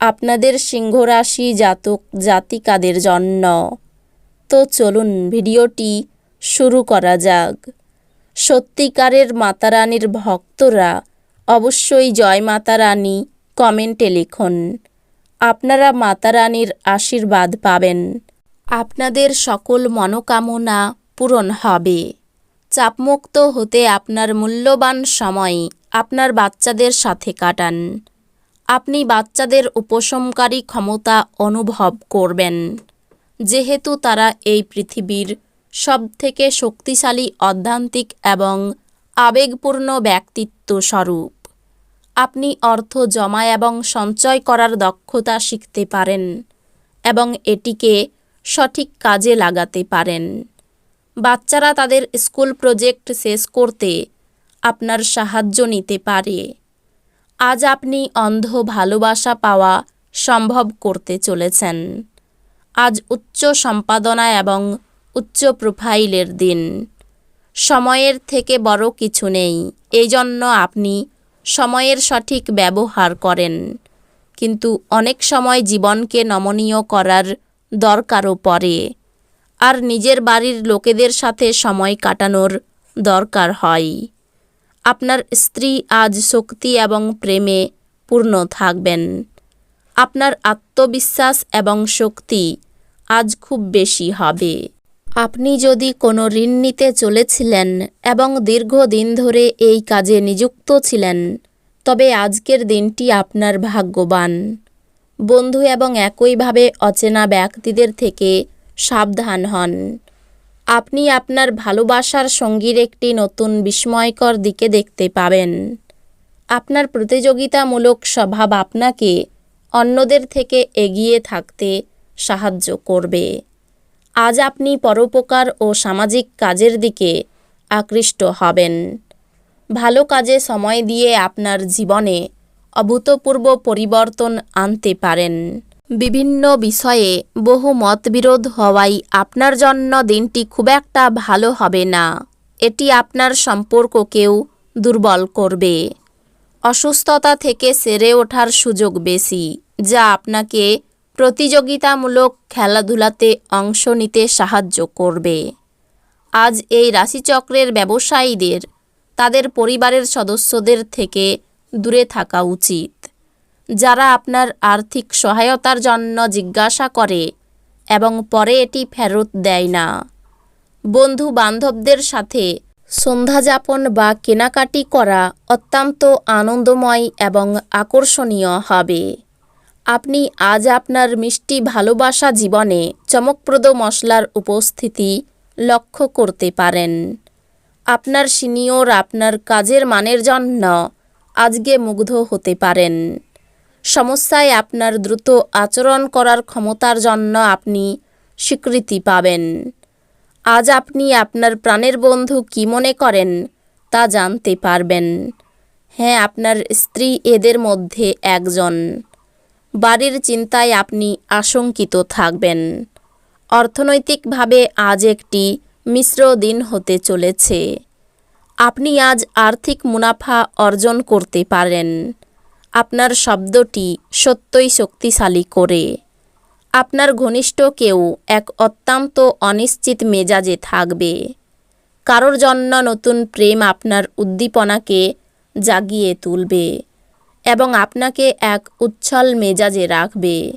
আপনাদের সিংহরাশি জাতক জাতিকাদের জন্য। তো চলুন ভিডিওটি শুরু করা যাক। সত্যিকারের মাতারানীর ভক্তরা অবশ্যই জয় মাতারানী কমেন্টে লিখুন। আপনারা মাতারানীর আশীর্বাদ পাবেন। আপনাদের সকল মনোকামনা পূরণ হবে। চাপমুক্ত হতে আপনার মূল্যবান সময় আপনার বাচ্চাদের সাথে কাটান। আপনি বাচ্চাদের উপশমকারী ক্ষমতা অনুভব করবেন। যেহেতু তারা এই পৃথিবীর সবথেকে শক্তিশালী, অধ্যান্তিক এবং আবেগপূর্ণ ব্যক্তিত্ব স্বরূপ। আপনি অর্থ জমা এবং সঞ্চয় করার দক্ষতা শিখতে পারেন এবং এটিকে সঠিক কাজে লাগাতে পারেন। বাচ্চারা তাদের স্কুল প্রজেক্ট শেষ করতে আপনার সাহায্য নিতে পারে। আজ আপনি অন্ধ ভালোবাসা পাওয়া সম্ভব করতে চলেছেন। আজ উচ্চ সম্পাদনা এবং উচ্চ প্রোফাইলের দিন। সময়ের থেকে বড় কিছু নেই এই জন্য আপনি সময়ের সঠিক ব্যবহার করেন। কিন্তু অনেক সময় জীবনকে নমনীয় করার দরকারও পড়ে। আর নিজের বাড়ির লোকেদের সাথে সময় কাটানোর দরকার হয়। আপনার স্ত্রী আজ শক্তি এবং প্রেমে পূর্ণ থাকবেন। আপনার আত্মবিশ্বাস এবং শক্তি আজ খুব বেশি হবে। আপনি যদি কোনো ঋণ নিতে চলেছিলেন এবং দীর্ঘদিন ধরে এই কাজে নিযুক্ত ছিলেন, তবে আজকের দিনটি আপনার ভাগ্যবান। বন্ধু এবং একইভাবে অচেনা ব্যক্তিদের থেকে সাবধান হন। আপনি আপনার ভালোবাসার সঙ্গীর একটি নতুন বিস্ময়কর দিকে দেখতে পাবেন। আপনার প্রতিযোগিতামূলক স্বভাব আপনাকে অন্যদের থেকে এগিয়ে থাকতে সাহায্য করবে। আজ আপনি পরোপকার ও সামাজিক কাজের দিকে আকৃষ্ট হবেন। ভালো কাজে সময় দিয়ে আপনার জীবনে অভূতপূর্ব পরিবর্তন আনতে পারেন। বিভিন্ন বিষয়ে বহু মতবিরোধ হওয়াই আপনার জন্য দিনটি খুব একটা ভালো হবে না। এটি আপনার সম্পর্ককেও দুর্বল করবে। অসুস্থতা থেকে সেরে ওঠার সুযোগ বেশি, যা আপনাকে প্রতিযোগিতামূলক খেলাধুলাতে অংশ নিতে সাহায্য করবে। আজ এই রাশিচক্রের ব্যবসায়ীদের, তাদের পরিবারের সদস্যদের থেকে দূরে থাকা উচিত। যারা আপনার আর্থিক সহায়তার জন্য জিজ্ঞাসা করে এবং পরে এটি ফেরত দেয় না। বন্ধু বান্ধবদের সাথে সন্ধ্যাযাপন বা কেনাকাটি করা অত্যন্ত আনন্দময় এবং আকর্ষণীয় হবে। আপনি আজ আপনার মিষ্টি ভালোবাসা জীবনে চমকপ্রদ মশলার উপস্থিতি লক্ষ্য করতে পারেন। আপনার সিনিয়র আপনার কাজের মানের জন্য আজকে মুগ্ধ হতে পারেন। সমস্যায় আপনার দ্রুত আচরণ করার ক্ষমতার জন্য আপনি স্বীকৃতি পাবেন। আজ আপনি আপনার প্রাণের বন্ধু কি মনে করেন তা জানতে পারবেন। হ্যাঁ আপনার স্ত্রী এদের মধ্যে একজন। বাড়ির চিন্তায় আপনি আশঙ্কিত থাকবেন। অর্থনৈতিকভাবে আজ একটি মিশ্র দিন হতে চলেছে। আপনি আজ আর্থিক মুনাফা অর্জন করতে পারেন। আপনার শব্দটি সত্যই শক্তিশালী করে। আপনার ঘনিষ্ঠ কেউ এক অত্যন্ত অনিশ্চিত মেজাজে থাকবে। কারোর জন্য নতুন প্রেম আপনার উদ্দীপনাকে জাগিয়ে তুলবে এবং আপনাকে এক উচ্ছল মেজাজে রাখবে।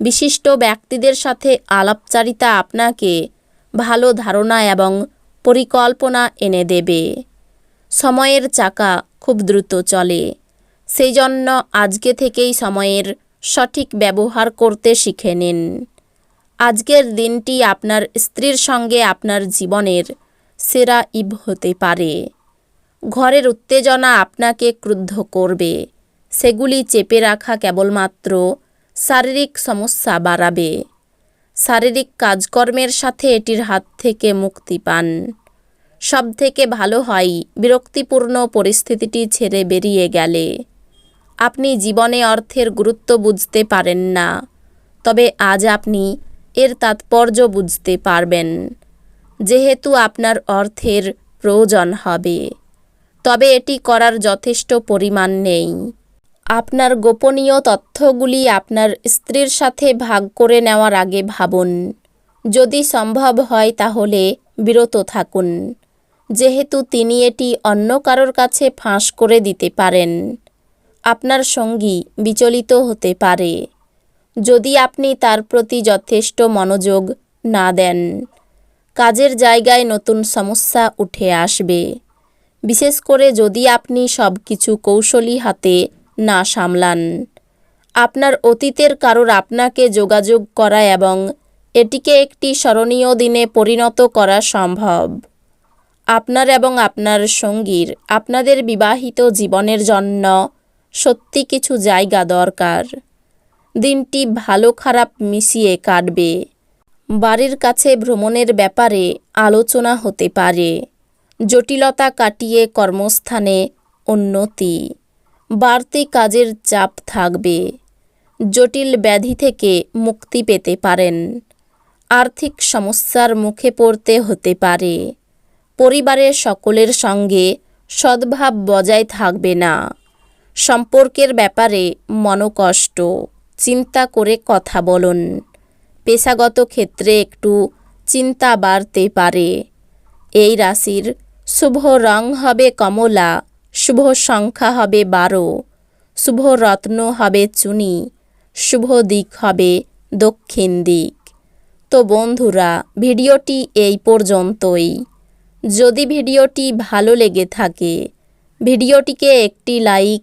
বিশিষ্ট ব্যক্তিদের সাথে আলাপচারিতা আপনাকে ভালো ধারণা এবং পরিকল্পনা এনে দেবে। সময়ের চাকা খুব দ্রুত চলে। সেই জন্য আজকে থেকেই সময়ের সঠিক ব্যবহার করতে শিখে নিন। আজকের দিনটি আপনার স্ত্রীর সঙ্গে আপনার জীবনের সেরা ইভ হতে পারে। ঘরের উত্তেজনা আপনাকে ক্রুদ্ধ করবে। সেগুলি চেপে রাখা কেবলমাত্র শারীরিক সমস্যা বাড়াবে। শারীরিক কাজকর্মের সাথে এটির হাত থেকে মুক্তি পান। সব থেকে ভালো হয় বিরক্তিপূর্ণ পরিস্থিতিটি ছেড়ে বেরিয়ে গেলে। আপনি জীবনে অর্থের গুরুত্ব বুঝতে পারেন না। তবে আজ আপনি এর তাৎপর্য বুঝতে পারবেন, যেহেতু আপনার অর্থের প্রয়োজন হবে। তবে এটি করার যথেষ্ট পরিমাণ নেই। আপনার গোপনীয় তথ্যগুলি আপনার স্ত্রীর সাথে ভাগ করে নেওয়ার আগে ভাবুন। যদি সম্ভব হয় তাহলে বিরত থাকুন, যেহেতু তিনি এটি অন্য কারোর কাছে ফাঁস করে দিতে পারেন। আপনার সঙ্গী বিচলিত হতে পারে। যদি আপনি তার প্রতি যথেষ্ট মনোযোগ না দেন, কাজের জায়গায় নতুন সমস্যা উঠে আসবে। বিশেষ করে যদি আপনি সব কিছু কৌশলী হাতে না সামলান, আপনার অতীতের কারোর আপনাকে যোগাযোগ করা এবং এটিকে একটি স্মরণীয় দিনে পরিণত করা সম্ভব। আপনার এবং আপনার সঙ্গীর, আপনাদের বিবাহিত জীবনের জন্য সত্যি কিছু জায়গা দরকার। দিনটি ভালো খারাপ মিশিয়ে কাটবে। বাড়ির কাছে ভ্রমণের ব্যাপারে আলোচনা হতে পারে। জটিলতা কাটিয়ে কর্মস্থানে উন্নতি। বাড়তি কাজের চাপ থাকবে। জটিল ব্যাধি থেকে মুক্তি পেতে পারেন। আর্থিক সমস্যার মুখে পড়তে হতে পারে। পরিবারের সকলের সঙ্গে সদ্ভাব বজায় থাকবে না। সম্পর্কের ব্যাপারে মনোকষ্ট, চিন্তা করে কথা বলুন। পেশাগত ক্ষেত্রে একটু চিন্তা বাড়তে পারে। এই রাশির শুভ রং হবে কমলা, শুভ সংখ্যা হবে বারো, শুভ রত্ন হবে চুনি, শুভ দিক হবে দক্ষিণ দিক। তো বন্ধুরা, ভিডিওটি এই পর্যন্তই। যদি ভিডিওটি ভালো লেগে থাকে, ভিডিওটিকে একটি লাইক